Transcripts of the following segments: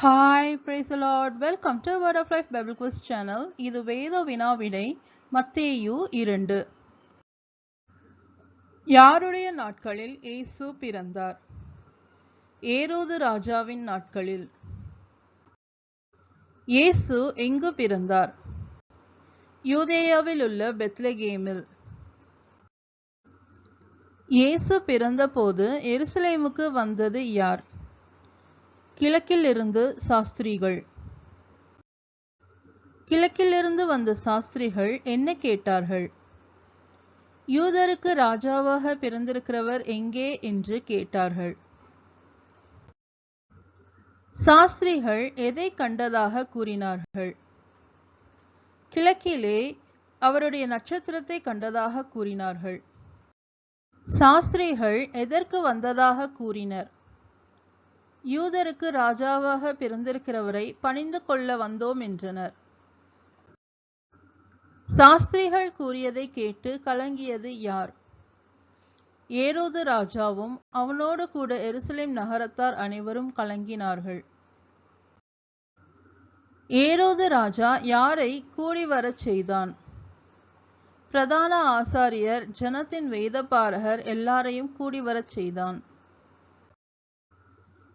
Hi praise lord welcome to word of life bible quiz channel இது வேத வினாவிடை மத்தேயு இரண்டு. யாருடைய நாட்களில் இயேசு பிறந்தார்? ஏரோது ராஜாவின் நாட்களில். இயேசு எங்கு பிறந்தார்? யூதேயாவில் உள்ள பெத்லகேமில். இயேசு பிறந்தபோது எருசலேமுக்கு வந்தது யார்? கிழக்கிலிருந்து சாஸ்திரிகள். கிழக்கிலிருந்து வந்த சாஸ்திரிகள் என்ன கேட்டார்கள்? யூதருக்கு ராஜாவாக பிறந்திருக்கிறவர் எங்கே என்று கேட்டார்கள். சாஸ்திரிகள் எதை கண்டதாக கூறினார்கள்? கிழக்கிலே அவருடைய நட்சத்திரத்தை கண்டதாக கூறினார்கள். சாஸ்திரிகள் எதற்கு வந்ததாக கூறினர்? யூதருக்கு ராஜாவாக பிறந்திருக்கிறவரை பணிந்து கொள்ள வந்தோம் என்றனர். சாஸ்திரிகள் கூறியதை கேட்டு கலங்கியது யார்? ஏரோது ராஜாவும் அவனோடு கூட எருசலேம் நகரத்தார் அனைவரும் கலங்கினார்கள். ஏரோது ராஜா யாரை கூடி வரச் செய்தான்? பிரதான ஆசாரியர் ஜனத்தின் வேதபாரகர் எல்லாரையும் கூடி வரச் செய்தான்.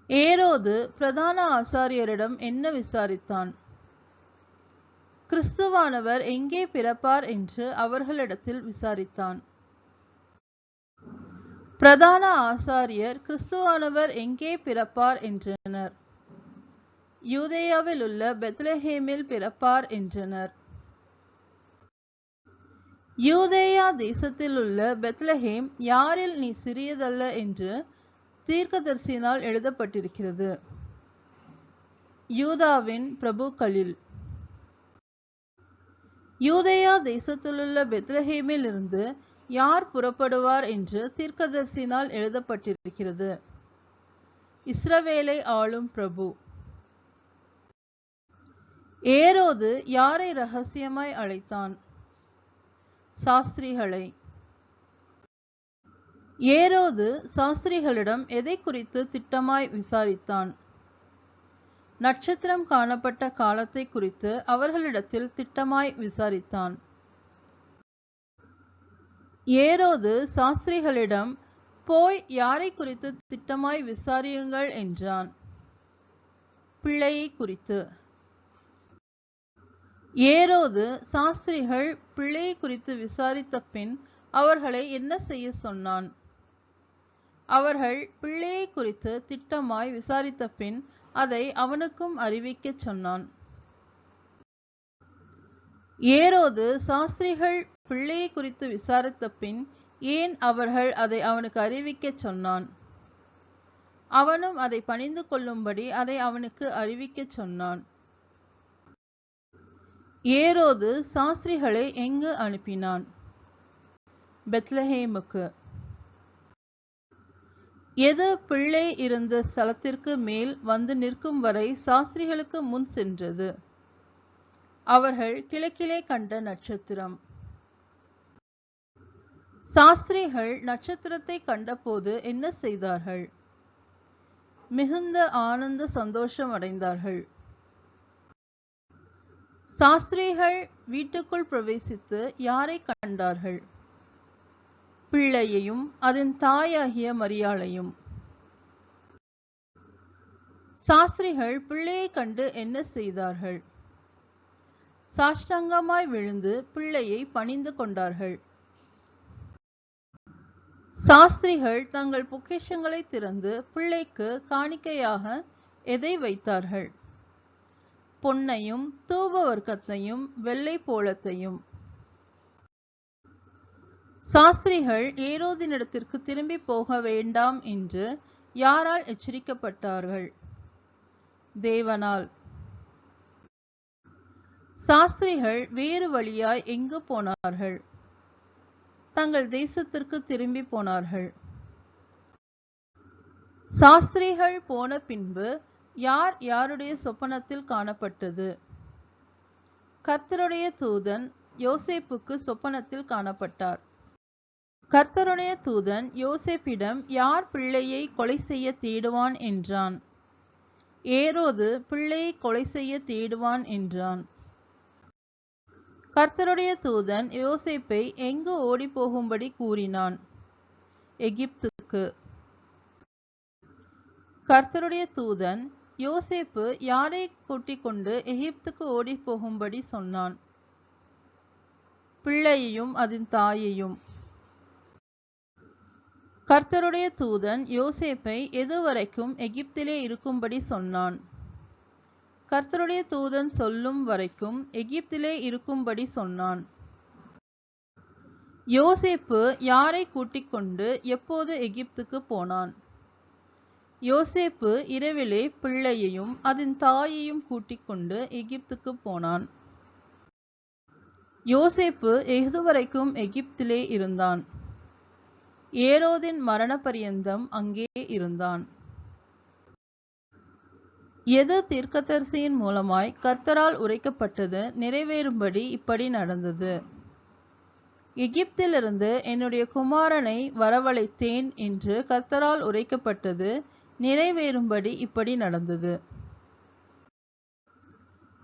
ஏரோது பிரதான ஆசாரியரிடம் என்ன விசாரித்தான்? கிறிஸ்துவானவர் எங்கே பிறப்பார் என்று அவர்களிடத்தில் விசாரித்தான். பிரதான ஆசாரியர் கிறிஸ்துவானவர் எங்கே பிறப்பார் என்றனர். யூதேயாவில் உள்ள பெத்லஹேமில் பிறப்பார் என்றனர். யூதேயா தேசத்தில் உள்ள பெத்லஹேம் யாரில் நீ சிறியதல்ல என்று தீர்க்கதரிசியினால் எழுதப்பட்டிருக்கிறது. யூதாவின் பிரபுக்களில் யூதேயா தேசத்திலுள்ள பெத்லஹேமில் இருந்து யார் புறப்படுவார் என்று தீர்க்கதரிசினால் எழுதப்பட்டிருக்கிறது. இஸ்ரவேலை ஆளும் பிரபு. ஏரோது யாரை ரகசியமாய் அழைத்தான்? சாஸ்திரிகளை. ஏரோது சாஸ்திரிகளிடம் எதை குறித்து திட்டமாய் விசாரித்தான்? நட்சத்திரம் காணப்பட்ட காலத்தை குறித்து அவர்களிடத்தில் திட்டமாய் விசாரித்தான். ஏரோது சாஸ்திரிகளிடம் போய் யாரை குறித்து திட்டமாய் விசாரியுங்கள்? என்றான். பிள்ளையை குறித்து. ஏரோது சாஸ்திரிகள் பிள்ளையை குறித்து விசாரித்த பின் அவர்களை என்ன செய்ய சொன்னான்? அவர்கள் பிள்ளையை குறித்து திட்டமாய் விசாரித்த பின் அதை அவனுக்கும் அறிவிக்கச் சொன்னான். ஏரோது சாஸ்திரிகள் பிள்ளையை குறித்து விசாரித்த பின் ஏன் அவர்கள் அதை அவனுக்கு அறிவிக்கச் சொன்னான்? அவனும் அதை பணிந்து கொள்ளும்படி அதை அவனுக்கு அறிவிக்கச் சொன்னான். ஏரோது சாஸ்திரிகளை எங்கு அனுப்பினான்? பெத்லஹேமுக்கு. எது பிள்ளை இருந்த ஸ்தலத்திற்கு மேல் வந்து நிற்கும் வரை சாஸ்திரிகளுக்கு முன் சென்றது. அவர்கள் கிழக்கிலே கண்ட நட்சத்திரம். சாஸ்திரிகள் நட்சத்திரத்தை கண்டபோது என்ன செய்தார்கள்? மிகுந்த ஆனந்த சந்தோஷம் அடைந்தார்கள். சாஸ்திரிகள் வீட்டுக்குள் பிரவேசித்து யாரை கண்டார்கள்? பிள்ளையையும் அதன் தாயாகிய மரியாளையும். சாஸ்திரிகள் பிள்ளையை கண்டு என்ன செய்தார்கள்? சாஷ்டாங்கமாய் விழுந்து பிள்ளையை பணிந்து கொண்டார்கள். சாஸ்திரிகள் தங்கள் பொக்கிஷங்களை திறந்து பிள்ளைக்கு காணிக்கையாக எதை வைத்தார்கள்? பொன்னையும் தூப வர்க்கத்தையும் வெள்ளை போலத்தையும். சாஸ்திரிகள் ஏரோதினிடத்திற்கு திரும்பி போக வேண்டாம் என்று யாரால் எச்சரிக்கப்பட்டார்கள்? தேவனால். சாஸ்திரிகள் வேறு வழியாய் எங்கு போனார்கள்? தங்கள் தேசத்திற்கு திரும்பி போனார்கள். சாஸ்திரிகள் போன பின்பு யார் யாருடைய சொப்பனத்தில் காணப்பட்டது? கர்த்தருடைய தூதன் யோசேப்புக்கு சொப்பனத்தில் காணப்பட்டார். கர்த்தருடைய தூதன் யோசேப்பிடம் யார் பிள்ளையை கொலை செய்ய தேடுவான்? என்றான். ஏரோது பிள்ளையை கொலை செய்ய தேடுவான்? என்றான். கர்த்தருடைய தூதன் யோசேப்பை எங்கு ஓடி போகும்படி கூறினான்? எகிப்துக்கு. கர்த்தருடைய தூதன் யோசேப்பு யாரை கூட்டிக் கொண்டு எகிப்துக்கு ஓடிப் போகும்படி சொன்னான்? பிள்ளையையும் அதன் தாயையும். கர்த்தருடைய தூதன் யோசேப்பை எதுவரைக்கும் எகிப்திலே இருக்கும்படி சொன்னான். கர்த்தருடைய தூதன் சொல்லும் வரைக்கும் எகிப்திலே இருக்கும்படி சொன்னான். யோசேப்பு யாரை கூட்டிக் கொண்டு எப்போது எகிப்துக்கு போனான்? யோசேப்பு இரவிலே பிள்ளையையும் அதன் தாயையும் கூட்டிக் கொண்டு எகிப்துக்கு போனான். யோசேப்பு எதுவரைக்கும் எகிப்திலே இருந்தான்? ஏரோதின் மரண பரியந்தம் அங்கே இருந்தான். எது தீர்க்கதரிசியின் மூலமாய் கர்த்தரால் உரைக்கப்பட்டது நிறைவேறும்படி இப்படி நடந்தது. எகிப்திலிருந்து என்னுடைய குமாரனை வரவழைத்தேன் என்று கர்த்தரால் உரைக்கப்பட்டது நிறைவேறும்படி இப்படி நடந்தது.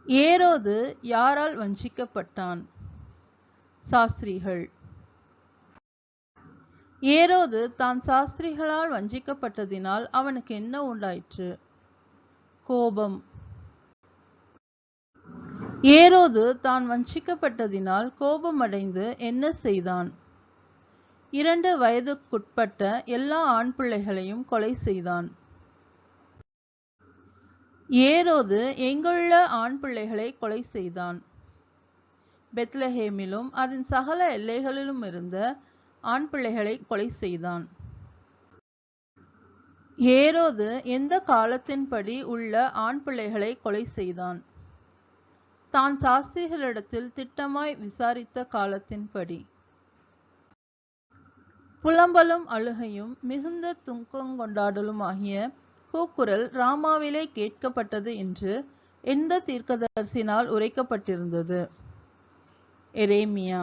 ஏரோது யாரால் வஞ்சிக்கப்பட்டான்? சாஸ்திரிகள். ஏரோது தான் சாஸ்திரிகளால் வஞ்சிக்கப்பட்டதினால் அவனுக்கு என்ன உண்டாயிற்று? கோபம். ஏரோது தான் வஞ்சிக்கப்பட்டதினால் கோபமடைந்து என்ன செய்தான்? இரண்டு வயதுக்குட்பட்ட எல்லா ஆண் பிள்ளைகளையும் கொலை செய்தான். ஏரோது எங்குள்ள ஆண் பிள்ளைகளை கொலை செய்தான்? பெத்லஹேமிலும் அதன் சகல எல்லைகளிலும் இருந்த ஆண் பிள்ளைகளை கொலை செய்தான். ஏரோது எந்த காலத்தின்படி உள்ள ஆண் பிள்ளைகளை கொலை செய்தான்? தான் சாஸ்திரிகளிடத்தில் திட்டமாய் விசாரித்த காலத்தின்படி. புலம்பலும் அழுகையும் மிகுந்த துக்கம் கொண்டாடலும் ஆகிய கூக்குரல் ராமாவிலே கேட்கப்பட்டது என்று எந்த தீர்க்கதரிசினால் உரைக்கப்பட்டிருந்தது? எரேமியா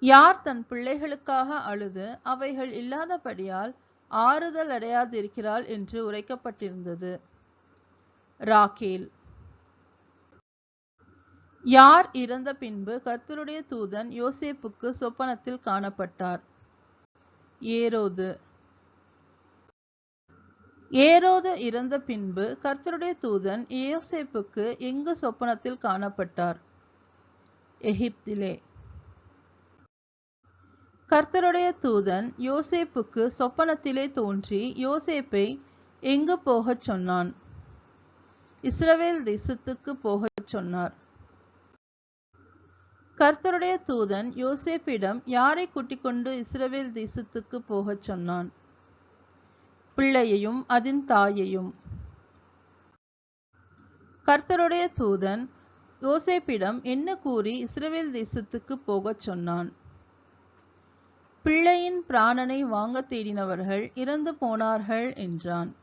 யார் தன் பிள்ளைகளுக்காக அழுது அவைகள் இல்லாதபடியால் ஆறுதல் அடையாதிருக்கிறாள் என்று உரைக்கப்பட்டிருந்தது. ராகேல். யார் இறந்த பின்பு கர்த்தருடைய தூதன் யோசேப்புக்கு சொப்பனத்தில் காணப்பட்டார்? ஏரோது. ஏரோது இறந்த பின்பு கர்த்தருடைய தூதன் யோசேப்புக்கு எங்கு சொப்பனத்தில் காணப்பட்டார்? எகிப்திலே. கர்த்தருடைய தூதன் யோசேப்புக்கு சொப்பனத்திலே தோன்றி யோசேப்பை எங்கு போகச் சொன்னான்? இஸ்ரவேல் தேசத்துக்கு போகச் சொன்னார். கர்த்தருடைய தூதன் யோசேப்பிடம் யாரை கூட்டிக் கொண்டு இஸ்ரவேல் தேசத்துக்கு போகச் சொன்னான்? பிள்ளையையும் அதன் தாயையும். கர்த்தருடைய தூதன் யோசேப்பிடம் என்ன கூறி இஸ்ரவேல் தேசத்துக்கு போகச் சொன்னான்? பிள்ளையின் பிராணனை வாங்க தேடினவர்கள் இறந்து போனார்கள் என்றான்.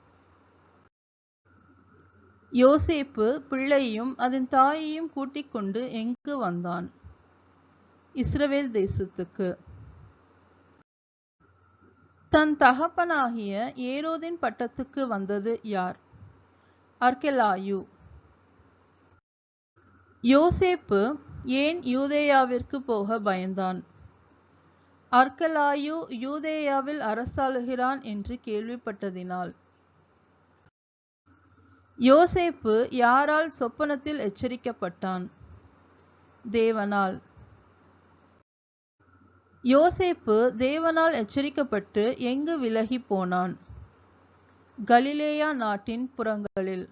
யோசேப்பு பிள்ளையையும் அதன் தாயையும் கூட்டிக் கொண்டு எங்கு வந்தான்? இஸ்ரவேல் தேசத்துக்கு. தன் தகப்பனாகிய ஏரோதின் பட்டத்துக்கு வந்தது யார்? அர்கெலாயு. யோசேப்பு ஏன் யூதேயாவிற்கு போக பயந்தான்? அர்கலாயு யூதேயாவில் அரசாளுகிறான் என்று கேள்விப்பட்டதினால். யோசேப்பு யாரால் சொப்பனத்தில் எச்சரிக்கப்பட்டான்? தேவனால். யோசேப்பு தேவனால் எச்சரிக்கப்பட்டு எங்கு விலகி போனான்? கலிலேயா நாட்டின் புறங்களில்.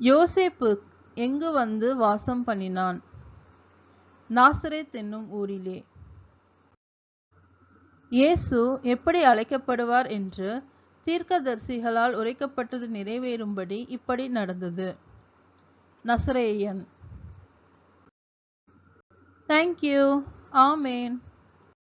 யோசேப்பு எங்கு வந்து வாசம் பண்ணினான்? நாசரேத் என்னும் ஊரிலே. இயேசு எப்படி அழைக்கப்படுவார் என்று தீர்க்கதரிசிகளால் உரைக்கப்பட்டது நிறைவேறும்படி இப்படி நடந்தது. நசரேயன். தேங்க்யூ ஆமேன்